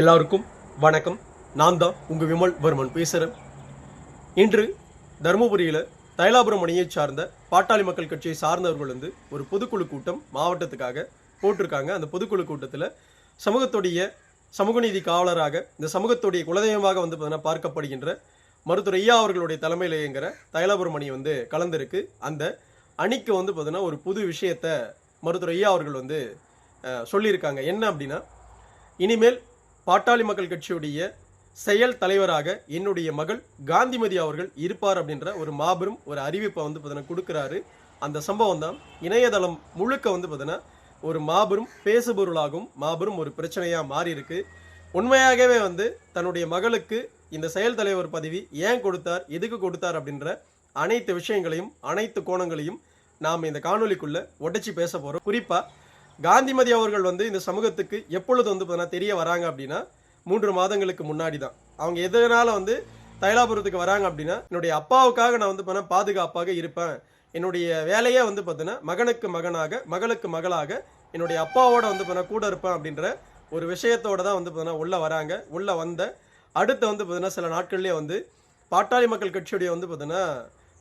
எல்லாருக்கும் வணக்கம். நான் தான் உங்கள் விமல் வர்மன் பேசுகிறேன் இன்று தருமபுரியில் தைலாபுரம் அணியை சார்ந்த பாட்டாளி மக்கள் கட்சியை சார்ந்தவர்கள் வந்து ஒரு பொதுக்குழு கூட்டம் மாவட்டத்துக்காக போட்டிருக்காங்க. அந்த பொதுக்குழு கூட்டத்தில் சமூகத்துடைய சமூக நீதி காவலராக இந்த சமூகத்துடைய குலதெய்வமாக வந்து பார்த்தீங்கன்னா பார்க்கப்படுகின்ற மருத்துவர் ஐயா அவர்களுடைய தலைமையில் இயங்குகிற தைலாபுரம் அணி வந்து கலந்திருக்கு. அந்த அணிக்கு வந்து பார்த்தீங்கன்னா ஒரு புது விஷயத்தை மருத்துவர் ஐயா அவர்கள் வந்து சொல்லியிருக்காங்க. என்ன அப்படின்னா இனிமேல் பாட்டாளி மக்கள் கட்சியுடைய செயல் தலைவராக என்னுடைய மகள் காந்திமதி அவர்கள் இருப்பார் அப்படின்ற ஒரு மாபெரும் ஒரு அறிவிப்பை வந்து பார்த்தீங்கன்னா கொடுக்குறாரு. அந்த சம்பவம் தான் இணையதளம் முழுக்க வந்து பார்த்தீங்கன்னா ஒரு மாபெரும் பேசுபொருளாகவும் மாபெரும் ஒரு பிரச்சனையாக மாறி இருக்கு உண்மையாகவே வந்து தன்னுடைய மகளுக்கு இந்த செயல் தலைவர் பதவி ஏன் கொடுத்தார் எதுக்கு கொடுத்தார் அப்படின்ற அனைத்து விஷயங்களையும் அனைத்து கோணங்களையும் நாம் இந்த காணொலிக்குள்ளே உடைச்சி பேச போகிறோம் குறிப்பாக காந்திமதி அவர்கள் வந்து இந்த சமூகத்துக்கு எப்பொழுது வந்து பார்த்தீங்கன்னா தெரிய வராங்க அப்படின்னா மூன்று மாதங்களுக்கு முன்னாடி தான் அவங்க எதனால வந்து தைலாபுரத்துக்கு வராங்க அப்படின்னா என்னுடைய அப்பாவுக்காக நான் வந்து பார்த்தீங்கன்னா பாதுகாப்பாக இருப்பேன். என்னுடைய வேலையே வந்து பார்த்தீங்கன்னா மகனுக்கு மகனாக மகளுக்கு மகளாக என்னுடைய அப்பாவோட வந்து பார்த்தீங்கன்னா கூட இருப்பேன் அப்படின்ற ஒரு விஷயத்தோட தான் வந்து பார்த்தீங்கன்னா உள்ளே வராங்க. உள்ளே வந்த அடுத்து வந்து பார்த்தீங்கன்னா சில நாட்கள்லேயே வந்து பாட்டாளி மக்கள் கட்சியுடைய வந்து பார்த்தீங்கன்னா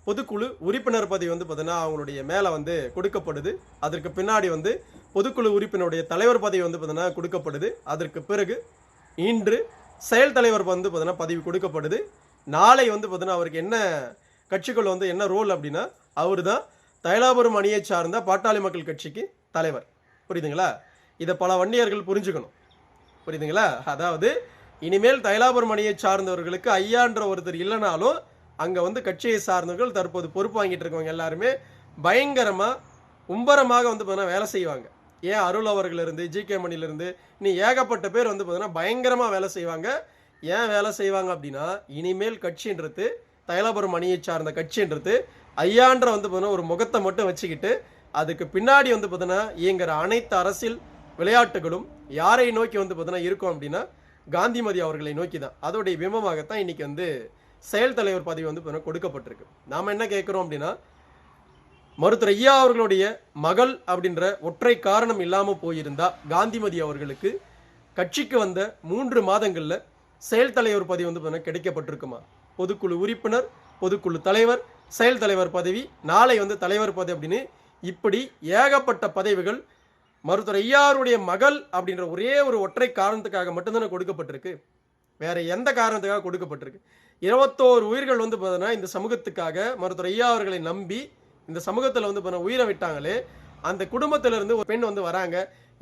பொதுக்குழு உறுப்பினர் பதவி வந்து பார்த்தீங்கன்னா அவங்களுடைய மேலே வந்து கொடுக்கப்படுது. அதற்கு பின்னாடி வந்து பொதுக்குழு உறுப்பினருடைய தலைவர் பதவி வந்து பார்த்தீங்கன்னா கொடுக்கப்படுது. அதற்கு பிறகு இன்று செயல் தலைவர் வந்து பார்த்தீங்கன்னா பதவி கொடுக்கப்படுது. நாளை வந்து பார்த்தீங்கன்னா அவருக்கு என்ன கட்சிகள் வந்து என்ன ரோல் அப்படின்னா அவர் தான் தைலாபுரம் அணியை சார்ந்த பாட்டாளி மக்கள் கட்சிக்கு தலைவர். புரியுதுங்களா? இதை பல வன்னியர்கள் புரிஞ்சுக்கணும். புரியுதுங்களா? அதாவது இனிமேல் தைலாபுரம் அணியை சார்ந்தவர்களுக்கு ஐயான்ற ஒருத்தர் இல்லைனாலும் அங்கே வந்து கட்சியை சார்ந்தவர்கள் தற்போது பொறுப்பு வாங்கிட்டு இருக்கவங்க எல்லாருமே பயங்கரமாக உம்பரமாக வந்து பார்த்தீங்கன்னா வேலை செய்வாங்க. ஏன் அருள் அவர்களிருந்து ஜி கே மணிலிருந்து நீ ஏகப்பட்ட பேர் வந்து பார்த்தீங்கன்னா பயங்கரமாக வேலை செய்வாங்க. ஏன் வேலை செய்வாங்க அப்படின்னா இனிமேல் கட்சின்றது தைலபுரம் அணியை சார்ந்த கட்சின்றது ஐயான்ற வந்து பார்த்தீங்கன்னா ஒரு முகத்தை மட்டும் வச்சுக்கிட்டு அதுக்கு பின்னாடி வந்து பார்த்தீங்கன்னா இயங்குற அனைத்து அரசியல் விளையாட்டுகளும் யாரை நோக்கி வந்து பார்த்தீங்கன்னா இருக்கும் அப்படின்னா காந்திமதி அவர்களை நோக்கி தான் அதோடைய பிம்பமாகத்தான் இன்னைக்கு வந்து செயல் தலைவர் பதவி வந்து பார்த்தீங்கன்னா கொடுக்கப்பட்டிருக்கு. நாம் என்ன கேட்குறோம் அப்படின்னா மருத்துவர் ஐயா அவர்களுடைய மகள் அப்படின்ற ஒற்றை காரணம் இல்லாமல் போயிருந்தா காந்திமதி அவர்களுக்கு கட்சிக்கு வந்த மூன்று மாதங்களில் செயல் தலைவர் பதவி வந்து பார்த்தீங்கன்னா கிடைக்கப்பட்டிருக்குமா? பொதுக்குழு உறுப்பினர் பொதுக்குழு தலைவர் செயல் தலைவர் பதவி நாளை வந்து தலைவர் பதவி அப்படின்னு இப்படி ஏகப்பட்ட பதவிகள் மருத்துவர் ஐயாருடைய மகள் அப்படின்ற ஒரே ஒரு ஒற்றை காரணத்துக்காக மட்டும்தானே கொடுக்கப்பட்டிருக்கு. வேற எந்த காரணத்துக்காக கொடுக்கப்பட்டிருக்கு? இருபத்தோரு உயிர்கள் வந்து பார்த்தீங்கன்னா இந்த சமூகத்துக்காக மருத்துவர் ஐயா அவர்களை நம்பி இந்த சமூகத்தில் வந்து பார்த்தீங்கன்னா உயிரை விட்டாங்களே அந்த குடும்பத்திலிருந்து ஒரு பெண் வந்து வராங்க.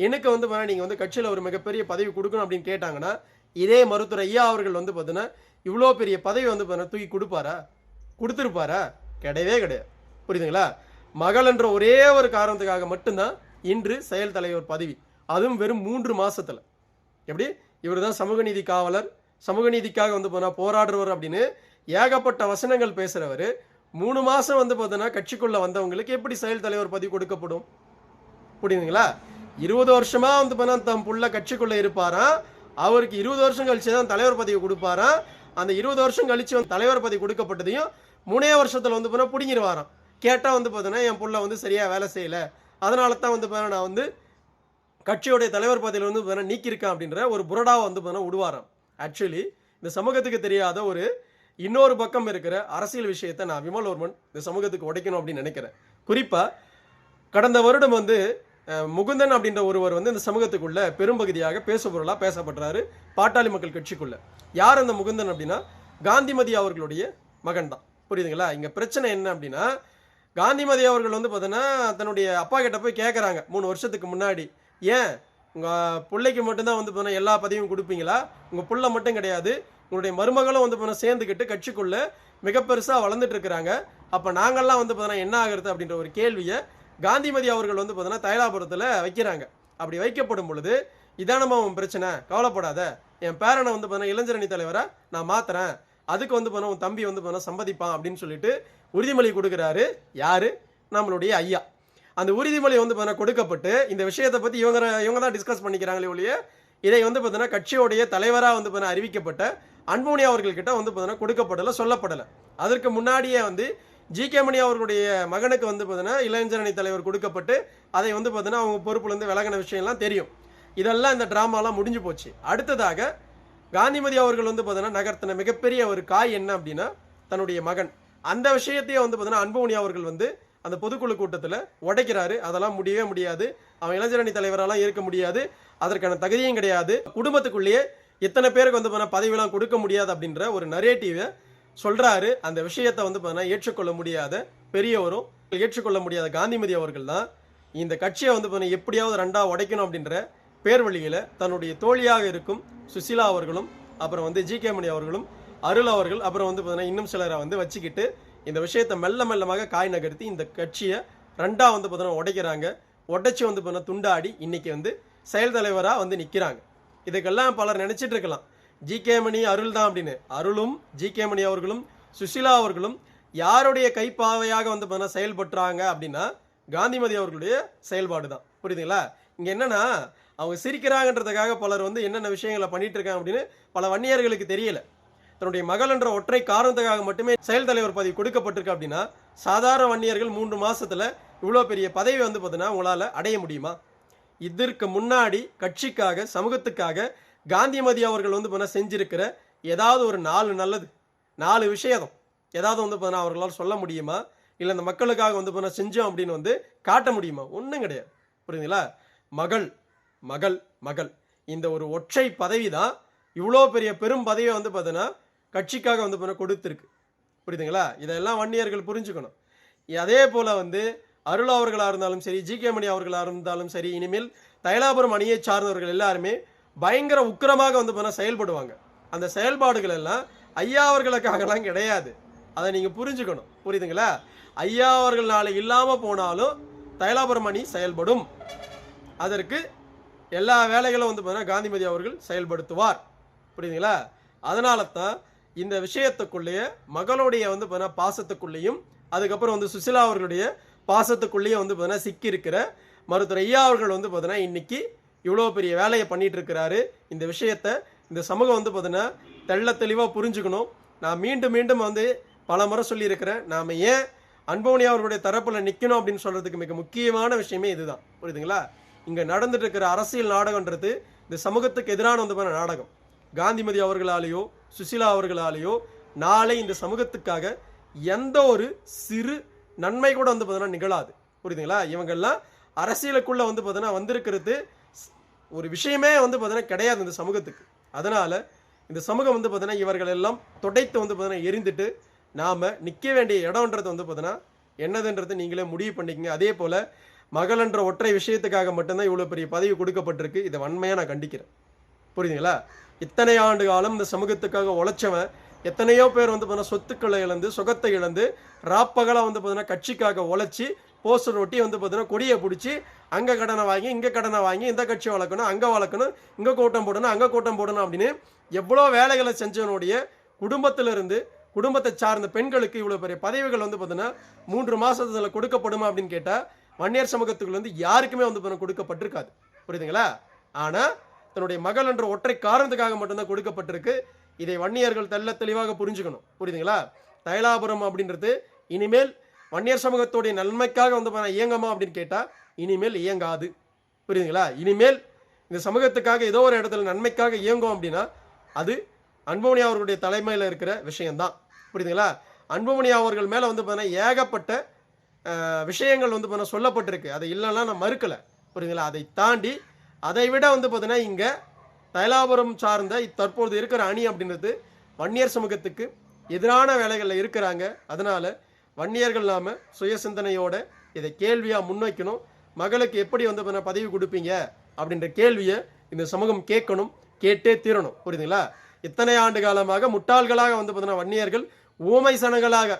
எனக்கு வந்து பார்த்தா நீங்கள் வந்து கட்சியில் ஒரு மிகப்பெரிய பதவி கொடுக்கணும் அப்படின்னு கேட்டாங்கன்னா இதே மருத்துவர் ஐயா அவர்கள் வந்து பார்த்தீங்கன்னா இவ்வளோ பெரிய பதவி வந்து பார்த்தீங்கன்னா தூக்கி கொடுப்பாரா? கொடுத்துருப்பாரா? கிடையவே கிடையாது. புரியுதுங்களா? மகள் என்ற ஒரே ஒரு காரணத்துக்காக மட்டும்தான் இன்று செயல் தலைவர் பதவி. அதுவும் வெறும் மூன்று மாதத்தில் எப்படி? இவர் தான் சமூக நீதி காவலர் சமூக நீதிக்காக வந்து போனால் போராடுறவர் அப்படின்னு ஏகப்பட்ட வசனங்கள் பேசுகிறவர் மூணு மாதம் வந்து பார்த்தோன்னா கட்சிக்குள்ளே வந்தவங்களுக்கு எப்படி செயல் தலைவர் பதவி கொடுக்கப்படும்? புரியுதுங்களா? இருபது வருஷமாக வந்து பண்ணா தம் புள்ள கட்சிக்குள்ளே இருப்பாராம் அவருக்கு இருபது வருஷம் கழிச்சு தான் தலைவர் பதவி கொடுப்பாராம் அந்த இருபது வருஷம் கழிச்சு வந்து தலைவர் பதவி கொடுக்கப்பட்டதையும் மூணே வருஷத்தில் வந்து போனால் பிடிங்கிடுவாராம் கேட்டால் வந்து பார்த்தோன்னா என் புள்ள வந்து சரியாக வேலை செய்யல. அதனால தான் வந்து பார்த்தா நான் வந்து கட்சியோடைய தலைவர் பதவியில் வந்து பார்த்தீங்கன்னா நீக்கியிருக்கேன் அப்படின்ற ஒரு புரடாவை வந்து பார்த்தீங்கன்னா விடுவாராம் ஆக்சுவலி இந்த சமூகத்துக்கு தெரியாத ஒரு இன்னொரு பக்கம் இருக்கிற அரசியல் விஷயத்தை நான் விமல் ஒருமன் இந்த சமூகத்துக்கு உடைக்கணும் அப்படின்னு நினைக்கிறேன். குறிப்பாக கடந்த வருடம் வந்து முகுந்தன் அப்படின்ற ஒருவர் வந்து இந்த சமூகத்துக்குள்ள பெரும்பகுதியாக பேசுபொருளாக பேசப்படுறாரு பாட்டாளி மக்கள் கட்சிக்குள்ள. யார் அந்த முகுந்தன் அப்படின்னா? காந்திமதி அவர்களுடைய மகன் தான். புரியுதுங்களா? இங்கே பிரச்சனை என்ன அப்படின்னா காந்திமதி அவர்கள் வந்து பார்த்தீங்கன்னா தன்னுடைய அப்பா கிட்ட போய் கேட்குறாங்க மூணு வருஷத்துக்கு முன்னாடி. ஏன்? உங்கள் பிள்ளைக்கு மட்டும்தான் வந்து பார்த்தீங்கன்னா எல்லா பதவியும் கொடுப்பீங்களா? உங்கள் பிள்ளை மட்டும் கிடையாது. உங்களுடைய மருமகளும் வந்து பார்த்தீங்கன்னா சேர்ந்துக்கிட்டு கட்சிக்குள்ளே மிக பெருசாக வளர்ந்துட்டு இருக்கிறாங்க. அப்போ நாங்கள்லாம் வந்து பார்த்தீங்கன்னா என்ன ஆகுறது அப்படின்ற ஒரு கேள்வியை காந்திமதி அவர்கள் வந்து பார்த்தீங்கன்னா தைலாபுரத்தில் வைக்கிறாங்க. அப்படி வைக்கப்படும் பொழுது இதானமா உன் பிரச்சனை? கவலைப்படாத. என் பேரனை வந்து பார்த்தீங்கன்னா இளைஞரணி தலைவரை நான் மாத்துறேன். அதுக்கு வந்து பார்த்தீங்கன்னா உன் தம்பி வந்து பார்த்தீங்கன்னா சம்மதிப்பான் அப்படின்னு சொல்லிட்டு உறுதிமொழி கொடுக்குறாரு யாரு? நம்மளுடைய ஐயா. அந்த உறுதிமொழி வந்து பார்த்தீங்கன்னா கொடுக்கப்பட்டு இந்த விஷயத்தை பற்றி இவங்க இவங்க தான் டிஸ்கஸ் பண்ணிக்கிறாங்களே ஒழிய இதை வந்து பார்த்தீங்கன்னா கட்சியோடைய தலைவராக வந்து பார்த்தீங்கன்னா அறிவிக்கப்பட்ட அன்புமணி அவர்கள்கிட்ட வந்து பார்த்தீங்கன்னா கொடுக்கப்படலை சொல்லப்படலை. அதற்கு முன்னாடியே வந்து ஜி கே மணி அவர்களுடைய மகனுக்கு வந்து பார்த்தீங்கன்னா அணி தலைவர் கொடுக்கப்பட்டு அதை வந்து பார்த்தீங்கன்னா அவங்க பொறுப்புலேருந்து விலகின விஷயம்லாம் தெரியும். இதெல்லாம் இந்த ட்ராமாலாம் முடிஞ்சு போச்சு. அடுத்ததாக காந்திமதி அவர்கள் வந்து பார்த்தீங்கன்னா நகர்த்தின மிகப்பெரிய ஒரு காய் என்ன அப்படின்னா தன்னுடைய மகன். அந்த விஷயத்தையே வந்து பார்த்தீங்கன்னா அன்புமணி அவர்கள் வந்து அந்த பொதுக்குழு கூட்டத்தில் உடைக்கிறாரு. அதெல்லாம் முடியவே முடியாது. அவன் இளைஞரணி தலைவரெல்லாம் இருக்க முடியாது. அதற்கான தகுதியும் கிடையாது. குடும்பத்துக்குள்ளேயே இத்தனை பேருக்கு வந்து பார்த்தீங்கன்னா பதவியெல்லாம் கொடுக்க முடியாது அப்படின்ற ஒரு நரேட்டிவை சொல்கிறாரு அந்த விஷயத்தை வந்து பார்த்தீங்கன்னா ஏற்றுக்கொள்ள முடியாத பெரியவரும் ஏற்றுக்கொள்ள முடியாத காந்திமதி அவர்கள் தான் இந்த கட்சியை வந்து பார்த்தீங்கன்னா எப்படியாவது ரெண்டாக உடைக்கணும் அப்படின்ற பேர் வழியில் தன்னுடைய தோழியாக இருக்கும் சுசிலா அவர்களும் அப்புறம் வந்து ஜி கே மணி அவர்களும் அருள் அவர்கள் அப்புறம் வந்து பார்த்தீங்கன்னா இன்னும் சிலரை வந்து வச்சுக்கிட்டு இந்த விஷயத்தை மெல்ல மெல்லமாக காய் நகர்த்தி இந்த கட்சியை ரெண்டாக வந்து பார்த்தோன்னா உடைக்கிறாங்க. உடைச்சி வந்து பார்த்தீங்கன்னா துண்டாடி இன்றைக்கி வந்து செயல் தலைவராக வந்து நிற்கிறாங்க இதுக்கெல்லாம் பலர் நினச்சிட்டு இருக்கலாம். ஜி கே மணி அருள் தான் அப்படின்னு. அருளும் ஜி கே மணி அவர்களும் சுஷிலா அவர்களும் யாருடைய கைப்பாவையாக வந்து பார்த்தீங்கன்னா செயல்பட்டுறாங்க அப்படின்னா காந்திமதி அவர்களுடைய செயல்பாடு தான். புரியுதுங்களா? இங்கே என்னன்னா அவங்க சிரிக்கிறாங்கன்றதுக்காக பலர் வந்து என்னென்ன விஷயங்களை பண்ணிகிட்டு இருக்காங்க அப்படின்னு பல வன்னியர்களுக்கு தெரியலை. தன்னுடைய மகள் என்ற ஒற்றை காரணத்துக்காக மட்டுமே செயல் தலைவர் பதவி கொடுக்கப்பட்டிருக்கு அப்படின்னா சாதாரண வன்னியர்கள் மூன்று மாசத்துல இவ்வளோ பெரிய பதவி வந்து பார்த்தீங்கன்னா உங்களால அடைய முடியுமா? இதற்கு முன்னாடி கட்சிக்காக சமூகத்துக்காக காந்திமதி அவர்கள் வந்து பார்த்தீங்கன்னா செஞ்சிருக்கிற ஏதாவது ஒரு நாலு நல்லது நாலு விஷயம் ஏதாவது வந்து பார்த்தீங்கன்னா அவர்களால் சொல்ல முடியுமா? இல்லை இந்த மக்களுக்காக வந்து பார்த்தீங்கன்னா செஞ்சோம் அப்படின்னு வந்து காட்ட முடியுமா? ஒன்றும் கிடையாது. புரியுதுங்களா? மகள் மகள் மகள். இந்த ஒரு ஒற்றை பதவி தான் இவ்வளோ பெரிய பெரும் பதவியை வந்து பார்த்தீங்கன்னா கட்சிக்காக வந்து பார்த்தீங்கன்னா கொடுத்துருக்கு. புரியுதுங்களா? இதெல்லாம் வன்னியர்கள் புரிஞ்சுக்கணும். அதே போல் வந்து அருள் அவர்களாக இருந்தாலும் சரி ஜி கே மணி அவர்களாக இருந்தாலும் சரி இனிமேல் தைலாபுரம் அணியை சார்ந்தவர்கள் எல்லாருமே பயங்கர உக்கிரமாக வந்து பார்த்தீங்கன்னா செயல்படுவாங்க. அந்த செயல்பாடுகள் எல்லாம் ஐயா அவர்களுக்காகலாம் கிடையாது. அதை நீங்கள் புரிஞ்சுக்கணும். புரியுதுங்களா? ஐயா அவர்கள் நாளை இல்லாமல் போனாலும் தைலாபுரம் அணி செயல்படும். அதற்கு எல்லா வேலைகளும் வந்து பார்த்தீங்கன்னா காந்திமதி அவர்கள் செயல்படுத்துவார். புரியுதுங்களா? அதனால தான் இந்த விஷயத்துக்குள்ளேயே மகளுடைய வந்து பார்த்தீங்கன்னா பாசத்துக்குள்ளேயும் அதுக்கப்புறம் வந்து சுசிலா அவர்களுடைய பாசத்துக்குள்ளேயே வந்து பார்த்தீங்கன்னா சிக்கியிருக்கிற மருத்துவர் ஐயா அவர்கள் வந்து பார்த்தீங்கன்னா இன்னைக்கு இவ்வளோ பெரிய வேலையை பண்ணிட்டு இருக்கிறாரு இந்த விஷயத்த இந்த சமூகம் வந்து பார்த்தீங்கன்னா தெள்ள தெளிவாக புரிஞ்சுக்கணும். நான் மீண்டும் மீண்டும் வந்து பல முறை சொல்லியிருக்கிறேன். நாம் ஏன் அன்பவனி அவர்களுடைய தரப்பில் நிற்கணும் அப்படின்னு சொல்கிறதுக்கு மிக முக்கியமான விஷயமே இதுதான். புரியுதுங்களா? இங்கே நடந்துட்டு இருக்கிற அரசியல் நாடகன்றது இந்த சமூகத்துக்கு எதிரான வந்து பார்த்தீங்கன்னா நாடகம். காந்திமதி அவர்களாலேயோ சுசிலா அவர்களாலேயோ நாளை இந்த சமூகத்துக்காக எந்த ஒரு சிறு நன்மை கூட வந்து பார்த்தோன்னா நிகழாது. புரியுதுங்களா? இவங்கெல்லாம் அரசியலுக்குள்ளே வந்து பார்த்தோன்னா வந்திருக்கிறது ஒரு விஷயமே வந்து பார்த்தோன்னா கிடையாது இந்த சமூகத்துக்கு. அதனால் இந்த சமூகம் வந்து பார்த்தோன்னா இவர்கள் எல்லாம் தொடைத்து வந்து பார்த்தோன்னா எரிந்துட்டு நாம் நிற்க வேண்டிய இடம்ன்றது வந்து பார்த்தோன்னா என்னதுன்றது நீங்களே முடிவு பண்ணிக்கங்க. அதே போல் மகளன்ற ஒற்றை விஷயத்துக்காக மட்டும்தான் இவ்வளோ பெரிய பதவி கொடுக்கப்பட்டிருக்கு. இதை வன்மையாக நான் கண்டிக்கிறேன். புரியுதுங்களா? இத்தனை ஆண்டு காலம் இந்த சமூகத்துக்காக உழைச்சவன் எத்தனையோ பேர் வந்து பார்த்தீங்கன்னா சொத்துக்களை இழந்து சுகத்தை இழந்து ராப்பகலாக வந்து பார்த்தீங்கன்னா கட்சிக்காக உழைச்சி போஸ்டர் ஒட்டி வந்து பார்த்தீங்கன்னா கொடியை பிடிச்சி அங்கே கடனை வாங்கி இங்கே கடனை வாங்கி இந்த கட்சி வளர்க்கணும் அங்கே வளர்க்கணும் இங்கே கூட்டம் போடணும் அங்கே கூட்டம் போடணும் அப்படின்னு எவ்வளோ வேலைகளை செஞ்சவனுடைய குடும்பத்திலிருந்து குடும்பத்தை சார்ந்த பெண்களுக்கு இவ்வளோ பெரிய பதவிகள் வந்து பார்த்தீங்கன்னா மூன்று மாதத்தில் கொடுக்கப்படுமா அப்படின்னு கேட்டால் வன்னியர் சமூகத்துக்குள்ள வந்து யாருக்குமே வந்து பார்த்தீங்கன்னா கொடுக்கப்பட்டிருக்காது. புரியுதுங்களா? ஆனால் தன்னுடைய மகள் என்ற ஒற்றை காரணத்துக்காக மட்டும்தான் கொடுக்கப்பட்டிருக்கு. இதை வன்னியர்கள் தெல்ல தெளிவாக புரிஞ்சுக்கணும். புரியுதுங்களா? தைலாபுரம் அப்படின்றது இனிமேல் வன்னியர் சமூகத்துடைய நன்மைக்காக வந்து இயங்கமா அப்படின்னு கேட்டால் இனிமேல் இயங்காது. புரியுதுங்களா? இனிமேல் இந்த சமூகத்துக்காக ஏதோ ஒரு இடத்துல நன்மைக்காக இயங்கும் அப்படின்னா அது அன்புமணி அவர்களுடைய தலைமையில் இருக்கிற விஷயம்தான். புரியுதுங்களா? அன்புமணி அவர்கள் மேலே வந்து பார்த்தீங்கன்னா ஏகப்பட்ட விஷயங்கள் வந்து பார்த்தீங்கன்னா சொல்லப்பட்டிருக்கு. அதை இல்லைன்னா நான் மறுக்கலை. புரியுதுங்களா? அதை தாண்டி அதை விட வந்து பார்த்தீங்கன்னா இங்கே தைலாபுரம் சார்ந்த தற்போது இருக்கிற அணி அப்படின்றது வன்னியர் சமூகத்துக்கு எதிரான வேலைகளில் இருக்கிறாங்க. அதனால் வன்னியர்கள் நாம் சுய சிந்தனையோட இதை கேள்வியாக முன்வைக்கணும். மகளுக்கு எப்படி வந்து பதவி கொடுப்பீங்க அப்படின்ற கேள்வியை இந்த சமூகம் கேட்கணும் கேட்டே தீரணும். புரியுதுங்களா? இத்தனை ஆண்டு காலமாக முட்டாள்களாக வந்து பார்த்தீங்கன்னா வன்னியர்கள் ஊமை சனங்களாக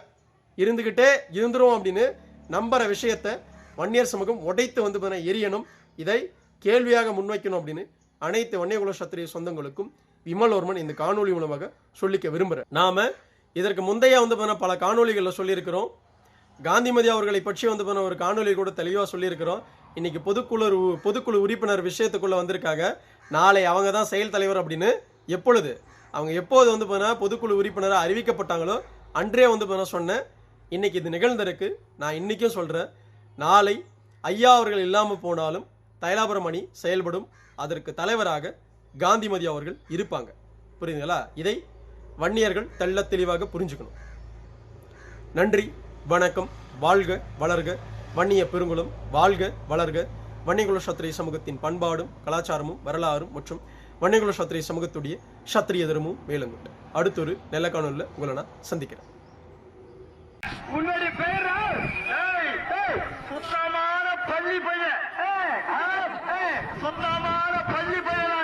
இருந்துக்கிட்டே இருந்துரும் அப்படின்னு நம்புற விஷயத்தை வன்னியர் சமூகம் உடைத்து வந்து பார்த்தீங்கன்னா எரியணும். இதை கேள்வியாக முன்வைக்கணும் அப்படின்னு அனைத்து வன்னியகுல சத்திரிய சொந்தங்களுக்கும் விமலோர்மன் இந்த காணொலி மூலமாக சொல்லிக்க விரும்புகிறேன் நாம் இதற்கு முந்தைய வந்து பார்த்தீங்கன்னா பல காணொளிகளில் சொல்லியிருக்கிறோம். காந்திமதி அவர்களை பற்றி வந்து பண்ண ஒரு காணொலி கூட தெளிவாக சொல்லியிருக்கிறோம். இன்றைக்கி பொதுக்குழு உ- பொதுக்குழு உறுப்பினர் விஷயத்துக்குள்ளே வந்திருக்காங்க. நாளை அவங்க தான் செயல் தலைவர் அப்படின்னு எப்பொழுது? அவங்க எப்போது வந்து போனால் பொதுக்குழு உறுப்பினராக அறிவிக்கப்பட்டாங்களோ அன்றே வந்து போனால் சொன்னேன். இன்னைக்கு இது நிகழ்ந்திருக்கு. நான் இன்றைக்கும் சொல்கிறேன் நாளை ஐயா அவர்கள் இல்லாமல் போனாலும் தைலாபுரம் அணி செயல்படும் அதற்கு தலைவராக காந்திமதி அவர்கள் இருப்பாங்க. புரியுதுங்களா? இதை வன்னியர்கள் தெள்ள தெளிவாக புரிஞ்சுக்கணும். நன்றி வணக்கம் வாழ்க வளர்க வன்னிய பெருங்குளம் வாழ்க வளர்க. வன்னியகுல சத்திரிய சமூகத்தின் பண்பாடும் கலாச்சாரமும் வரலாறும் மற்றும் வன்னியகுல சத்திரிய சமூகத்துடைய சத்திரிய தர்மமும் மேலும் அடுத்தொரு நெல்லக்கானூரில் உங்களை நான் சந்திக்கிறேன். 아, 빨리 빨리